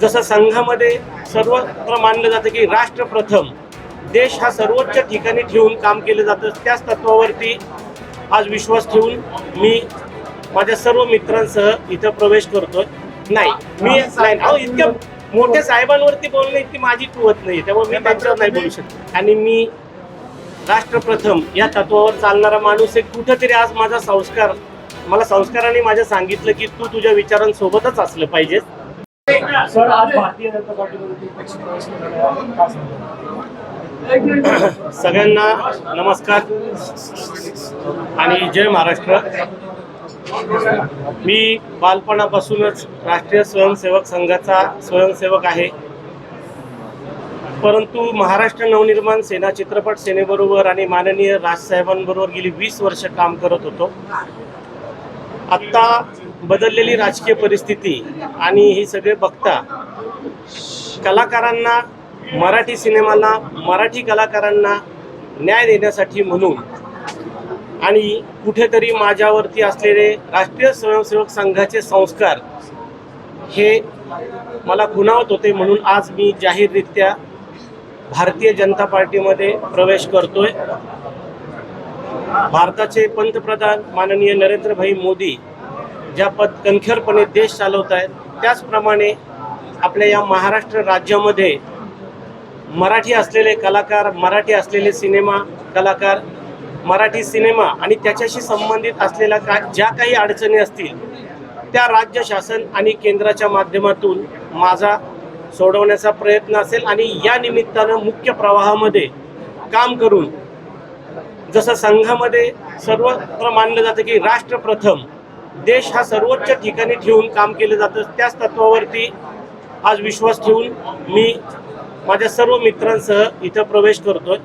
जसं संघामध्ये सर्वत्र मानलं जातं की राष्ट्र प्रथम देश हा सर्वोच्च ठिकाणी ठेवून काम केलं जातं त्याच तत्वावरती आज विश्वास ठेवून मी माझ्या सर्व मित्रांसह इथं प्रवेश करतोय. नाही मी नाही अहो इतक्या मोठ्या साहेबांवरती बोलणं इतकी माझी कुवत नाही त्यामुळे मी त्यांच्यावर नाही बोलू शकत. आणि मी राष्ट्रप्रथम या तत्वावर चालणारा माणूस आहे कुठंतरी आज माझा संस्कार मला संस्काराने माझ्या सांगितलं की तू तुझ्या विचारांसोबतच असलं पाहिजेस. सर आज भारतीय जनता पार्टीमध्ये सगळ्यांना नमस्कार आणि जय महाराष्ट्र. मी बालपणापासूनच राष्ट्रीय स्वयंसेवक संघाचा स्वयंसेवक आहे. परंतु महाराष्ट्र नवनिर्माण सेना चित्रपट सेनेबरोबर आणि माननीय राजसाहेबांबरोबर गेली वीस वर्ष काम करत होतो. आत्ता बदललेली राजकीय परिस्थिती आणि हे सगळे बघता कलाकारांना मराठी सिनेमाला मराठी कलाकारांना न्याय देण्यासाठी म्हणून आणि कुठेतरी माझ्यावरती असलेले राष्ट्रीय स्वयंसेवक संघाचे संस्कार हे मला खुणावत होते म्हणून आज मी जाहीररित्या भारतीय जनता पार्टीमध्ये प्रवेश करतोय. भारताचे पंतप्रधान माननीय नरेंद्रभाई मोदी ज्या पद कणखरपणे देश चालवत आहेत त्याचप्रमाणे आपल्या या महाराष्ट्र राज्यामध्ये मराठी असलेले कलाकार मराठी असलेले सिनेमा कलाकार मराठी सिनेमा आणि त्याच्याशी संबंधित असलेल्या का ज्या काही अडचणी असतील त्या राज्य शासन आणि केंद्राच्या माध्यमातून माझा सोडवण्याचा प्रयत्न असेल आणि या निमित्तानं मुख्य प्रवाहामध्ये काम करून जसं संघामध्ये सर्वत्र मानलं जातं की राष्ट्र प्रथम देश हा सर्वोच्च ठिकाणी ठेवून काम केलं जातं. त्याच तत्वावरती आज विश्वास ठेवून मी माझ्या सर्व मित्रांसह इथं प्रवेश करतोय.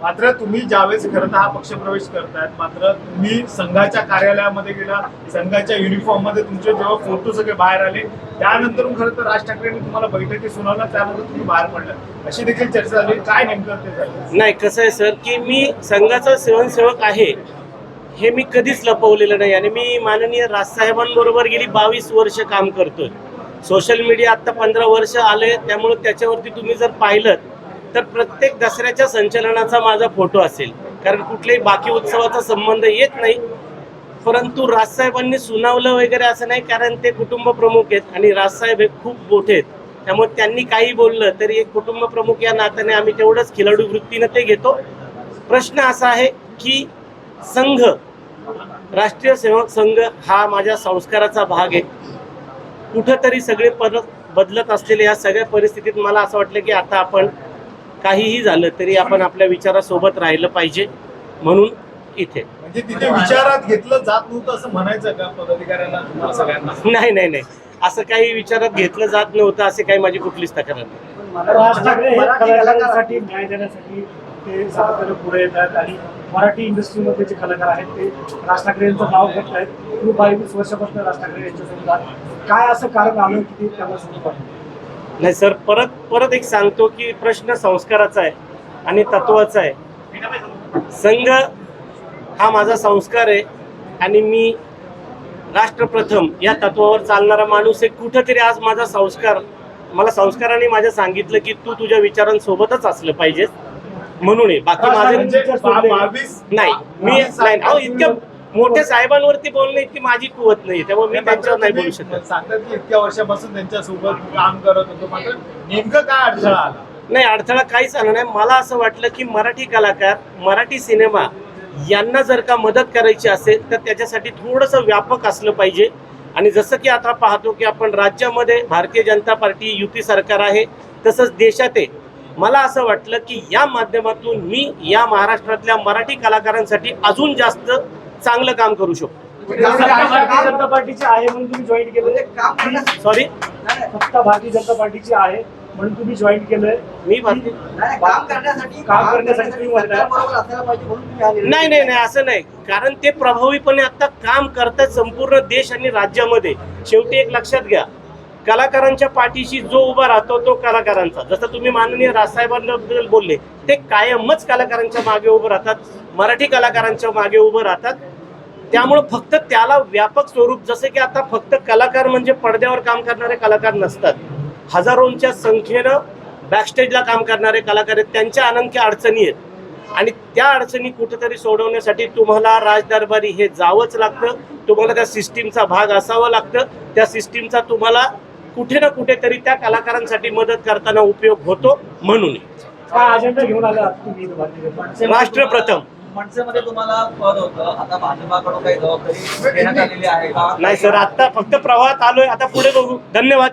मात्र तुम्ही ज्यावेळेस खरं तर हा पक्ष प्रवेश करतायत मात्र तुम्ही संघाच्या कार्यालयामध्ये गेला संघाच्या युनिफॉर्ममध्ये तुमचे जेव्हा फोटो सगळे बाहेर आले त्यानंतर खरं तर राज ठाकरेंनी तुम्हाला बैठकी सुनावला त्यामध्ये तुम्ही बाहेर पडला अशी देखील चर्चा झाली. काय नेमकं ते नाही कसं आहे सर की मी संघाचा स्वयंसेवक आहे. हे मी कधीच लपवलेलं नाही आणि मी माननीय राजसाहेबांबरोबर गेली बावीस वर्ष काम करतोय. सोशल मीडिया आत्ता पंधरा वर्ष आले त्यामुळे त्याच्यावरती तुम्ही जर पाहिलं तर प्रत्येक दसऱ्याच्या संचलनाचा माझा फोटो असेल. कारण कुठल्याही बाकी उत्सवाचा संबंध येत नाही. परंतु राजसाहेबांनी सुनावलं वगैरे असं नाही कारण ते कुटुंब प्रमुख आहेत आणि राजसाहेब हे खूप मोठे आहेत. त्यामुळे त्यांनी काही बोललं तरी एक कुटुंब प्रमुख या नात्याने आम्ही तेवढंच खिलाडू वृत्तीनं ते घेतो. प्रश्न असा आहे की संघ राष्ट्रीय सेवक संघ हा माझ्या संस्काराचा भाग आहे. कुठंतरी सगळे परत बदलत असलेल्या या सगळ्या परिस्थितीत मला असं वाटलं की आता आपण काहीही झालं तरी आपण आपल्या विचारासोबत राहिलं पाहिजे म्हणून इथे. म्हणजे तिथे विचारात घेतलं जात नव्हतं असं म्हणायचं का पदाधिकाऱ्यांना तुम्हाला सगळ्यांना? नाही नाही नाही. असं काही विचारात घेतलं जात नव्हतं असे काही माझी कुठलीच तक्रार नाही. ते सातत्याने पुढे येत आहेत आणि मराठी इंडस्ट्रीमध्ये जे कलाकार आहेत ते राज ठाकरे यांचं नाव घेत आहेत खूप बावीस वर्षापासून राज ठाकरे यांच्यासोबत काय असं कारण आलं की ते त्यांना सुरू पाहिजे नाही सर परत परत एक सांगतो की प्रश्न संस्काराचा आहे आणि तत्वाचा आहे. संघ हा माझा संस्कार आहे आणि मी राष्ट्रप्रथम या तत्वावर चालणारा माणूस आहे. कुठंतरी आज माझा संस्कार मला संस्काराने माझ्या सांगितलं की तू तुझ्या विचारांसोबतच असलं पाहिजेस. म्हणून आहे. बाकी माझे म्हणजे नाही मी नाही अहो इतक्या मोठ्या साहेबांवरती बोलणं इतकी माझी कुवत नाही त्यामुळे मी त्यांच्यावर नाही बोलू शकत. सांगतात की इतक्या वर्षापासून त्यांच्यासोबत काम करत होतो मात्र नेमकं काय अडथळा आला? नाही अडथळा काहीच आला नाही. मला असं वाटलं की मराठी कलाकार मराठी सिनेमा यांना जर का मदत करायची असेल तर त्याच्यासाठी थोडंसं व्यापक असलं पाहिजे. आणि जसं की आता पाहतो की आपण राज्यामध्ये भारतीय जनता पार्टी युती सरकार आहे तसंच देशात आहे. मला असं वाटलं की या माध्यमातून मी या महाराष्ट्रातल्या मराठी कलाकारांसाठी अजून जास्त चांगलं काम करू शकतो. भारतीय जनता पार्टीची आहे म्हणून तुम्ही जॉईन केलं सॉरी फक्त भारतीय जनता पार्टीची आहे म्हणून तुम्ही जॉईन केलंय. मी भारतीय काम करण्यासाठी काम करण्यासाठी तुम्ही म्हणताय. बरोबर असायला पाहिजे म्हणून तुम्ही आलेले. नाही नाही नाही असं नाही. कारण ते प्रभावीपणे आता काम करतात संपूर्ण देश आणि राज्यामध्ये. शेवटी एक लक्षात घ्या. कलाकारांच्या पाठीशी जो उभा राहतो तो कलाकारांचा. जसं तुम्ही माननीय राजसाहेबांबद्दल बोलले ते कायमच कलाकारांच्या मागे उभं राहतात मराठी कलाकारांच्या मागे उभं राहतात. त्यामुळं फक्त त्याला व्यापक स्वरूप जसं की आता फक्त कलाकार म्हणजे पडद्यावर काम करणारे कलाकार नसतात. हजारोंच्या संख्येनं बॅकस्टेजला काम करणारे कलाकार आहेत. त्यांच्या अनंख्य अडचणी आहेत. आणि त्या अडचणी कुठेतरी सोडवण्यासाठी तुम्हाला राजदरबारी हे जावंच लागतं. तुम्हाला त्या सिस्टीमचा भाग असावं लागतं. त्या सिस्टीमचा तुम्हाला कुठे ना कुठेतरी त्या कलाकारांसाठी मदत करताना उपयोग होतो म्हणून? राष्ट्र प्रथम. मनसेमध्ये तुम्हाला पद होतं. आता भाजपाकडून काही जबाबदारी देण्यात आलेली आहे का? नाही सर आता फक्त प्रवाहात आलोय. आता पुढे बघू. धन्यवाद.